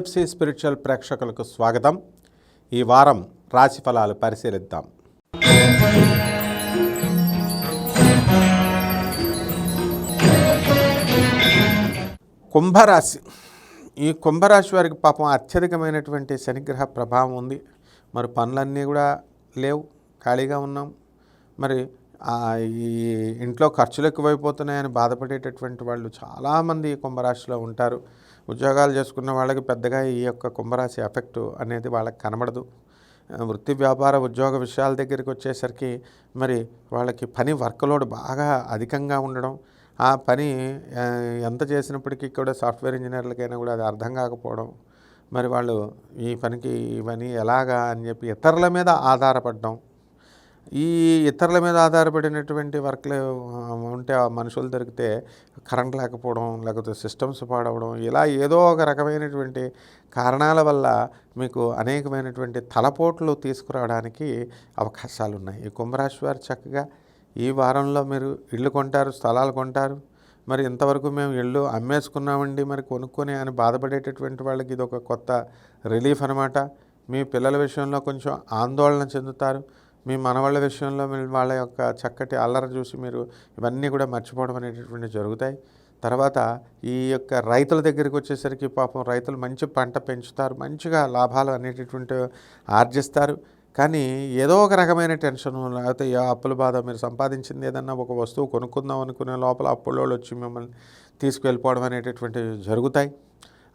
PFC spiritual ప్రేక్షకులకు స్వాగతం. ఈ వారం రాశి ఫలాలు పరిశీలిద్దాం. కుంభరాశి. ఈ కుంభరాశి వారికి పాపం అత్యధికమైనటువంటి శనిగ్రహ ప్రభావం ఉంది. మరి పనులన్నీ కూడా లేవు. ఖాళీగా ఉన్నాం. మరి ఈ ఇంట్లో ఖర్చులు ఎక్కువైపోతున్నాయని బాధపడేటటువంటి వాళ్ళు చాలామంది ఈ కుంభరాశిలో ఉంటారు. ఉద్యోగాలు చేసుకున్న వాళ్ళకి పెద్దగా ఈ యొక్క కుంభరాశి ఎఫెక్ట్ అనేది వాళ్ళకి కనబడదు. వృత్తి వ్యాపార ఉద్యోగ విషయాల దగ్గరికి వచ్చేసరికి మరి వాళ్ళకి పని వర్క్లోడ్ బాగా అధికంగా ఉండడం ఆ పని ఎంత చేసినప్పటికీ కూడా సాఫ్ట్వేర్ ఇంజనీర్లకైనా కూడా అది అర్థం కాకపోవడం మరి వాళ్ళు ఈ పనికి ఇవన్నీ ఎలాగా అని చెప్పి ఇతరుల మీద ఆధారపడడం ఈ ఇతరుల మీద ఆధారపడినటువంటి వర్క్లు ఉంటే ఆ మనుషులు దొరికితే కరెంట్ లేకపోవడం లేకపోతే సిస్టమ్స్ పాడవడం ఇలా ఏదో ఒక రకమైనటువంటి కారణాల వల్ల మీకు అనేకమైనటువంటి తలపోట్లు తీసుకురావడానికి అవకాశాలు ఉన్నాయి ఈ కుంభరాశి వారు చక్కగా ఈ వారంలో మీరు ఇళ్ళు కొంటారు స్థలాలు కొంటారు. మరి ఇంతవరకు మేము ఇళ్ళు అమ్మేసుకున్నామండి మరి కొనుక్కొని అని బాధపడేటటువంటి వాళ్ళకి ఇది ఒక కొత్త రిలీఫ్ అనమాట మీ పిల్లల విషయంలో కొంచెం ఆందోళన చెందుతారు. మీ మనవాళ్ళ విషయంలో వాళ్ళ యొక్క చక్కటి అల్లరి చూసి మీరు ఇవన్నీ కూడా మర్చిపోవడం అనేటటువంటి జరుగుతాయి. తర్వాత ఈ యొక్క రైతుల దగ్గరికి వచ్చేసరికి పాపం రైతులు మంచి పంట పెంచుతారు మంచిగా లాభాలు అనేటటువంటి ఆర్జిస్తారు. కానీ ఏదో ఒక రకమైన టెన్షన్ లేకపోతే అప్పుల బాధ మీరు సంపాదించింది ఏదన్నా ఒక వస్తువు కొనుక్కుందాం అనుకునే లోపల అప్పులోళ్ళు వచ్చి మిమ్మల్ని తీసుకెళ్ళిపోవడం అనేటటువంటివి జరుగుతాయి.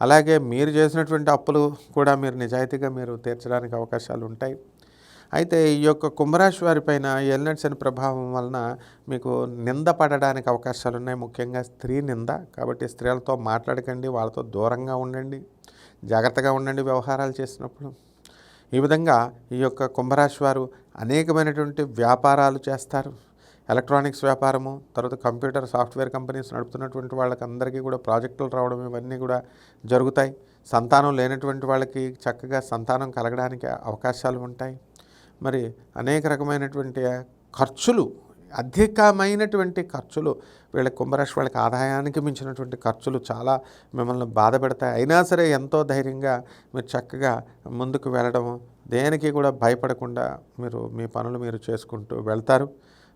అలాగే మీరు చేసినటువంటి అప్పులు కూడా మీరు నిజాయితీగా మీరు తీర్చడానికి అవకాశాలు ఉంటాయి. అయితే ఈ యొక్క కుంభరాశి వారిపైన ఎల్నెట్స్ అని ప్రభావం వలన మీకు నింద పడడానికి అవకాశాలు ఉన్నాయి. ముఖ్యంగా స్త్రీ నింద. కాబట్టి స్త్రీలతో మాట్లాడకండి వాళ్ళతో దూరంగా ఉండండి జాగ్రత్తగా ఉండండి వ్యవహారాలు చేసినప్పుడు. ఈ విధంగా ఈ యొక్క కుంభరాశి వారు అనేకమైనటువంటి వ్యాపారాలు చేస్తారు. ఎలక్ట్రానిక్స్ వ్యాపారము తర్వాత కంప్యూటర్ సాఫ్ట్వేర్ కంపెనీస్ నడుపుతున్నటువంటి వాళ్ళకి అందరికీ కూడా ప్రాజెక్టులు రావడం ఇవన్నీ కూడా జరుగుతాయి. సంతానం లేనటువంటి వాళ్ళకి చక్కగా సంతానం కలగడానికి అవకాశాలు ఉంటాయి. మరి అనేక రకమైనటువంటి ఖర్చులు అధికమైనటువంటి ఖర్చులు వీళ్ళ కుంభరాశి వాళ్ళకి ఆదాయానికి మించినటువంటి ఖర్చులు చాలా మిమ్మల్ని బాధ పెడతాయి. అయినా సరే ఎంతో ధైర్యంగా మీరు చక్కగా ముందుకు వెళ్ళడం దేనికి కూడా భయపడకుండా మీరు మీ పనులు మీరు చేసుకుంటూ వెళ్తారు.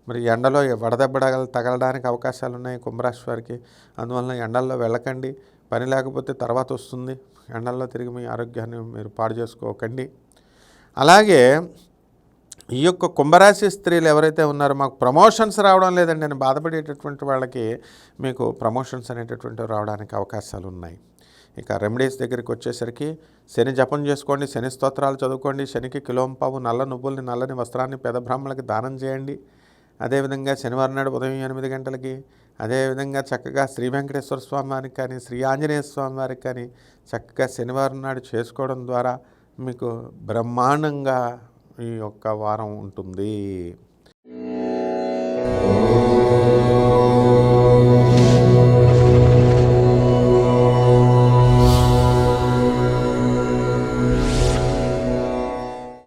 మరి ఎండలో వడదెబ్బ తగలడానికి అవకాశాలు ఉన్నాయి కుంభరాశి వారికి. అందువలన ఎండల్లో వెళ్ళకండి. పని లేకపోతే తర్వాత వస్తుంది. ఎండల్లో తిరిగి మీ ఆరోగ్యాన్ని మీరు పాడు చేసుకోకండి. అలాగే ఈ యొక్క కుంభరాశి స్త్రీలు ఎవరైతే ఉన్నారో మాకు ప్రమోషన్స్ రావడం లేదండి. నేను బాధపడేటటువంటి వాళ్ళకి మీకు ప్రమోషన్స్ అనేటటువంటివి రావడానికి అవకాశాలు ఉన్నాయి. ఇక రెమెడీస్ దగ్గరికి వచ్చేసరికి శని జపం చేసుకోండి శని స్తోత్రాలు చదువుకోండి శనికి కిలోంపావు నల్ల నువ్వుల్ని నల్లని వస్త్రాన్ని పేద బ్రాహ్మణులకి దానం చేయండి. అదేవిధంగా శనివారం నాడు ఉదయం ఎనిమిది గంటలకి అదేవిధంగా చక్కగా శ్రీ వెంకటేశ్వర స్వామి వారికి కానీ శ్రీ ఆంజనేయ స్వామి వారికి కానీ చక్కగా శనివారం నాడు చేసుకోవడం ద్వారా మీకు బ్రహ్మాండంగా ఈ యొక్క వారం ఉంటుంది.